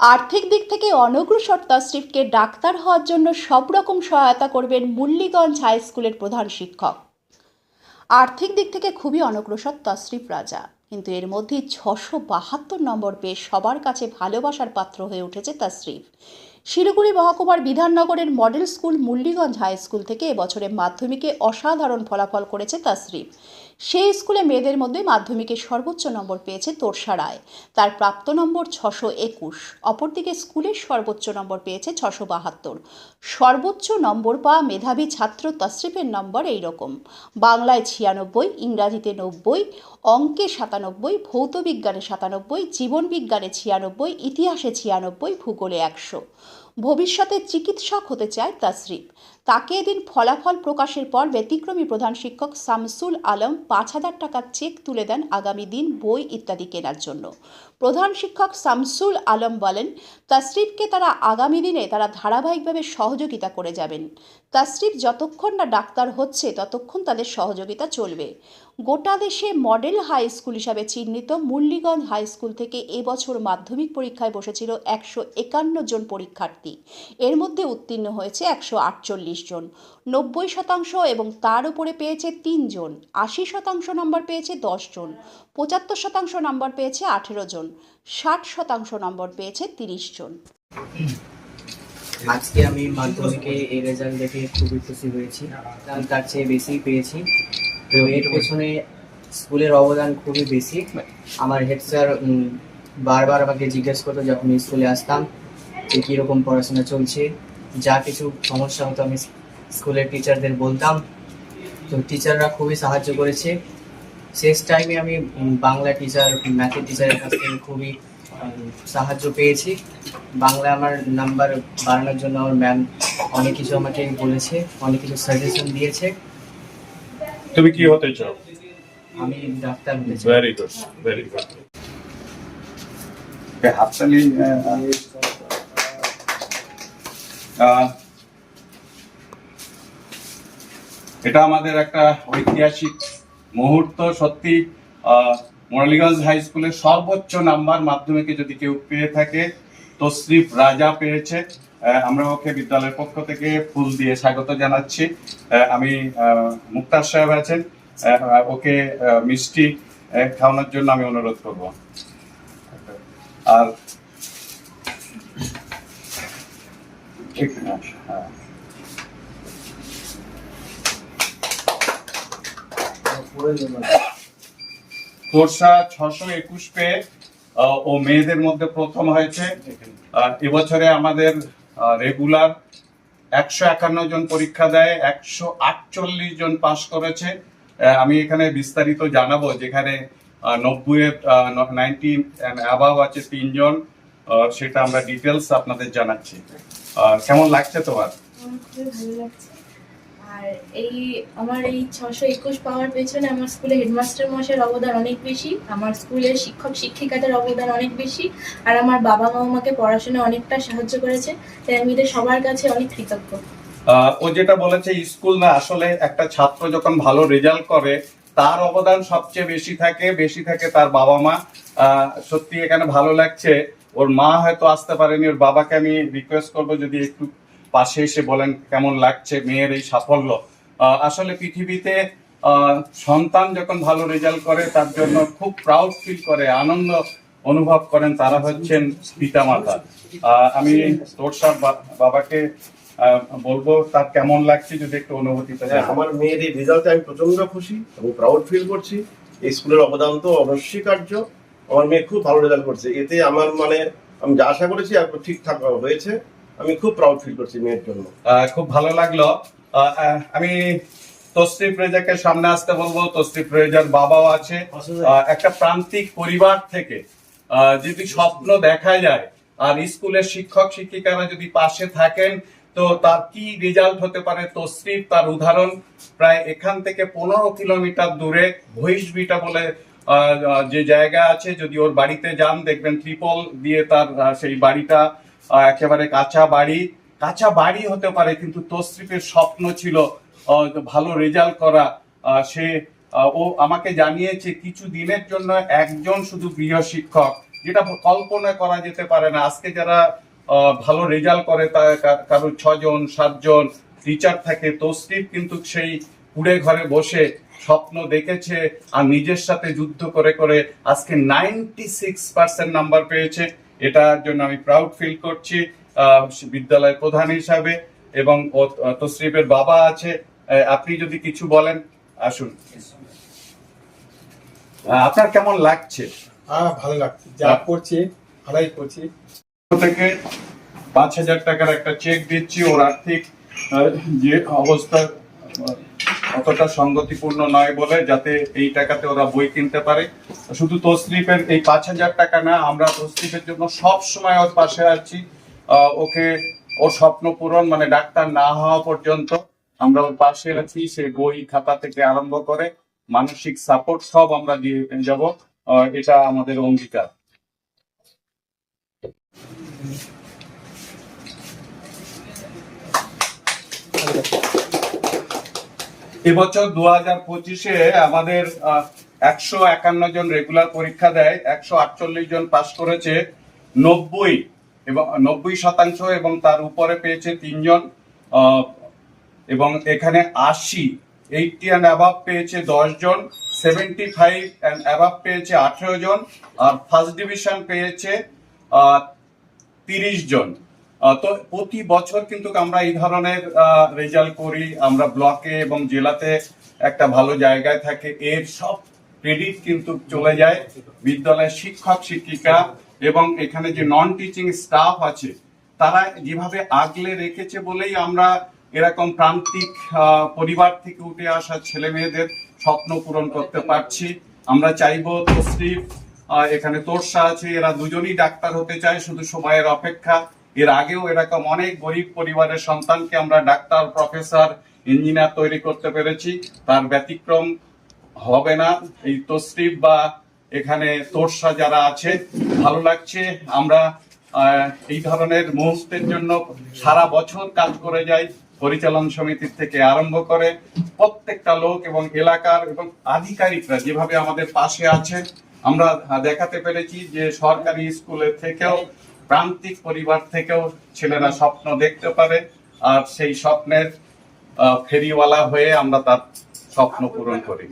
আর্থিক দিক থেকে অনগ্রসর তসরিফকে ডাক্তার হওয়ার জন্য সব রকম সহায়তা করবেন মুল্লিগঞ্জ হাই স্কুলের প্রধান শিক্ষক। আর্থিক দিক থেকে খুবই অনগ্রসর তসরিফ রাজা, কিন্তু এর মধ্যে ছশো বাহাত্তর নম্বর পেয়ে সবার কাছে ভালোবাসার পাত্র হয়ে উঠেছে তসরিফ শিলিগুড়ি মহকুমার বিধাননগরের model school Mulliganj high school থেকে এবছরে মাধ্যমিকে অসাধারণ ফলাফল করেছে তসরিফ সেই স্কুলে মেয়েদের মধ্যে মাধ্যমিকে সর্বোচ্চ নম্বর পেয়েছে তোরসা রায়। তার প্রাপ্ত নম্বর ছশো একুশ। অপরদিকে স্কুলের সর্বোচ্চ নম্বর পেয়েছে ছশো বাহাত্তর। সর্বোচ্চ নম্বর পাওয়া মেধাবী ছাত্র তসরিফের নম্বর এই রকম বাংলায় ছিয়ানব্বই, ইংরাজিতে নব্বই, অঙ্কে সাতানব্বই, ভৌতবিজ্ঞানে সাতানব্বই, জীবনবিজ্ঞানে ছিয়ানব্বই, ইতিহাসে ছিয়ানব্বই, ভূগোলে একশো। ভবিষ্যতে চিকিৎসক হতে চায় তাসরিফ তাকে এদিন ফলাফল প্রকাশের পর ব্যতিক্রমী প্রধান শিক্ষক শামসুল আলম পাঁচ হাজার টাকার চেক তুলে দেন আগামী দিন বই ইত্যাদি কেনার জন্য। প্রধান শিক্ষক শামসুল আলম বলেন তাসরিফকে তারা আগামী দিনে তারা ধারাবাহিকভাবে সহযোগিতা করে যাবেন। তাসরিফ যতক্ষণ না ডাক্তার হচ্ছে, ততক্ষণ তাদের সহযোগিতা চলবে। গোটা দেশে মডেল হাই স্কুল হিসাবে চিহ্নিত মুরলীগঞ্জ হাই স্কুল থেকে এবছর মাধ্যমিক পরীক্ষায় বসেছিল একশো একান্ন জন পরীক্ষার্থী। এর মধ্যে উত্তীর্ণ হয়েছে একশো আটচল্লিশ জন। নব্বই শতাংশ এবং তার উপরে পেয়েছে তিনজন আশি শতাংশ নম্বর পেয়েছে দশ জন। পঁচাত্তর শতাংশ নম্বর পেয়েছে আঠেরো জন। ষাট শতাংশ নম্বর পেয়েছে তিরিশ জন। আজকে আমি মাধ্যমিকে এই রেজাল্ট দেখে খুবই খুশি হয়েছি। তার চেয়ে বেশি পেয়েছি। তো এর পেছনে স্কুলের অবদান খুবই বেশি আমার হেড স্যার বারবার আমাকে জিজ্ঞেস করতো যখন স্কুলে আসতাম যে কীরকম পড়াশোনা চলছে। যা কিছু সমস্যা হতো আমি স্কুলের টিচারদের বলতাম। তো টিচাররা খুবই সাহায্য করেছে। শেষ টাইমে আমি বাংলা টিচার ম্যাথের টিচারের কাছ থেকে খুবই সাহায্য পেয়েছি। বাংলা আমার নাম্বার বাড়ানোর জন্য আমার ম্যাম অনেক কিছু আমাকে বলেছে অনেক কিছু সাজেশন দিয়েছে। তুমি কি হতে চাও? আমি ডাক্তার হতে চাই। ভেরি গুড ভেরি গুড হাততালি এটা আমাদের একটা ঐতিহাসিক মুহূর্ত সত্যি আহ, মুরালীগঞ্জ হাই স্কুলের সর্বোচ্চ নাম্বার মাধ্যমিকে যদি কেউ পেয়ে থাকে তসরিফ রাজা পেয়েছে। আমরা ওকে বিদ্যালয়ের পক্ষ থেকে ফুল দিয়ে স্বাগত জানাচ্ছি। আমি মুক্তার সাহেব আছেন। ওকে মিষ্টি খাওয়ানোর জন্য আমি অনুরোধ করব। আর এখানে হ্যাঁ। তোরসা ছশো একুশ পেয়ে ও মেয়েদের মধ্যে প্রথম হয়েছে। এবছরে আমাদের রেগুলার একশো একান্ন জন পরীক্ষা দেয়, একশো আটচল্লিশ জন পাশ করেছে। আমি এখানে বিস্তারিত জানাব যেখানে নব্বই নাইনটি আছে তিনজন। সেটা আমরা ডিটেলস আপনাদের জানাচ্ছি। কেমন লাগছে তোমার আমার খুবই ভালো লাগছে আর এই আমার এই ছশো একুশ পাওয়ার পেছনে আমার স্কুলে হেডমাস্টার মশাইয়ের অবদান অনেক বেশি, আমার স্কুলের শিক্ষক শিক্ষিকাদের অবদান অনেক বেশি, আর আমার বাবা মা আমাকে অনেকটা সাহায্য করেছে, তাই আমি সবার কাছে অনেক কৃতজ্ঞ। ও যেটা বলেছে, স্কুল না আসলে একটা ছাত্র যখন ভালো রেজাল্ট করে, তার অবদান সবচেয়ে বেশি থাকে বেশি থাকে তার বাবা মা। সত্যি এখানে ভালো লাগছে। ওর মা হয়তো আসতে পারেনি, ওর বাবাকে আমি রিকোয়েস্ট করব যদি একটু পাশে এসে বলেন কেমন লাগছে মেয়ের এই সাফল্য। আসলে পৃথিবীতে সন্তান যখন ভালো রেজাল্ট করে তার জন্য খুব প্রাউড ফিল করে আনন্দ অনুভব করেন তারা হচ্ছেন পিতা মাতা আমি তোর সব বাবাকে বলব তার কেমন লাগছে যদি একটু অনুভূতি হ্যাঁ, আমার মেয়ের এই রেজাল্টে আমি প্রচণ্ড খুশি এবং প্রাউড ফিল করছি। এই স্কুলের অবদান তো অনস্বীকার্য। আমার মেয়ে খুব ভালো রেজাল্ট করছে। এতে আমার মানে আমি যা আশা করেছি আর ঠিকঠাক হয়েছে। আমি খুব প্রাউড ফিল করছি মেয়ের জন্য। খুব ভালো লাগল। আমি তসরিফ রেজাকে সামনে আসতে বলব। তসরিফ রেজার বাবাও আছে। একটা প্রান্তিক পরিবার থেকে যদি স্বপ্ন দেখা যায় আর স্কুলের শিক্ষক শিক্ষিকারা যদি পাশে থাকেন তো তার কি রেজাল্ট হতে পারে? তসরিফ তার উদাহরণ প্রায় এখান থেকে পনেরো কিলোমিটার দূরে ভৈশবিটা বলে যে জায়গা আছে যদি ওর বাড়িতে যান দেখবেন ত্রিপল দিয়ে তার সেই বাড়িটা একেবারে কাঁচা বাড়ি। কাঁচা বাড়ি হতে পারে, কিন্তু তসরিফের স্বপ্ন ছিল ভালো রেজাল্ট করা। সে ও আমাকে জানিয়েছে, কিছু দিনের জন্য একজন শুধু গৃহ শিক্ষক, যেটা কল্পনা করা যেতে পারে না। আজকে যারা ভালো রেজাল্ট করে, তা, কা- কারোর ছজন, সাতজন টিচার থাকে, তসরিফ কিন্তু সেই কুড়ে ঘরে বসে স্বপ্ন দেখেছে আর নিজের সাথে যুদ্ধ করে করে আজকে নাইনটি সিক্স পার্সেন্ট নাম্বার পেয়েছে। এটার জন্য আমি প্রাউড ফিল করছি বিদ্যালয়ের প্রধান হিসাবে এবং তসরিফের বাবা আছে। আপনি যদি কিছু বলেন আসুন। আপনার কেমন লাগছে? হ্যাঁ ভালো লাগছে। যা করছি ভালোই করছি। থেকে পাঁচ হাজার টাকার একটা চেক দিচ্ছি ওর আর্থিক যে অবস্থা অতটা সঙ্গতিপূর্ণ নয় বলে, যাতে এই টাকাতে ওরা বই কিনতে পারে। শুধু তসরিফের এই পাঁচ হাজার টাকা না, আমরা তসরিফের জন্য সব সময় ওর পাশে আছি। ওকে ওর স্বপ্ন পূরণ মানে ডাক্তার না হওয়া পর্যন্ত আমরা ওর পাশে আছি। সে বই খাতা থেকে আরম্ভ করে মানসিক সাপোর্ট সব আমরা দিয়ে যাব। এটা আমাদের অঙ্গীকার। এবছর দু হাজার পঁচিশে আমাদের একশো একান্ন জন রেগুলার পরীক্ষা দেয়, একশো আটচল্লিশ জন পাশ করেছে, নব্বই এবং, নব্বই শতাংশ এবং তার উপরে পেয়েছে তিনজন এবং এখানে আশি, এইটটি অ্যান্ড অ্যাভাব পেয়েছে দশ জন, সেভেন্টি ফাইভ অ্যান্ড অ্যাভাব পেয়েছে আঠেরো জন, আর ফার্স্ট ডিভিশন পেয়েছে তিরিশ জন। তো প্রতি বছর কিন্তু আমরা এই ধরনের রেজাল্ট করি। আমরা ব্লকে এবং জেলাতে একটা ভালো জায়গায় থাকে। এর সব ক্রেডিট কিন্তু চলে যায় বিদ্যালয়ের শিক্ষক, শিক্ষিকা এবং এখানে যে নন টিচিং স্টাফ আছে, তারা যেভাবে আগলে রেখেছে বলেই আমরা এরকম প্রান্তিক পরিবার থেকে উঠে আসা ছেলে মেয়েদের স্বপ্ন পূরণ করতে পারছি। আমরা চাইব তসরিফ এখানে তোরসা আছে, এরা দুজনই ডাক্তার হতে চায়, শুধু সময়ের অপেক্ষা। এর আগেও এরকম অনেক গরিব পরিবারের সন্তানকে আমরা ডাক্তার, প্রফেসর, ইঞ্জিনিয়ার তৈরি করতে পেরেছি। তার ব্যতিক্রম হবে না। এই তসরিফ বা এখানে তোরসা যারা আছে, ভালো লাগছে। আমরা এই ধরনের মুহূর্তের জন্য সারা বছর কাজ করে যাই, পরিচালন সমিতির থেকে আরম্ভ করে প্রত্যেকটা লোক এবং এলাকার এবং আধিকারিকরা যেভাবে আমাদের পাশে আছে, আমরা দেখাতে পেরেছি যে সরকারি স্কুলের থেকেও প্রান্তিক পরিবার থেকেও ছেলেরা স্বপ্ন দেখতে পারে, আর সেই স্বপ্নের ফেরিওয়ালা হয়ে আমরা তার স্বপ্ন পূরণ করি।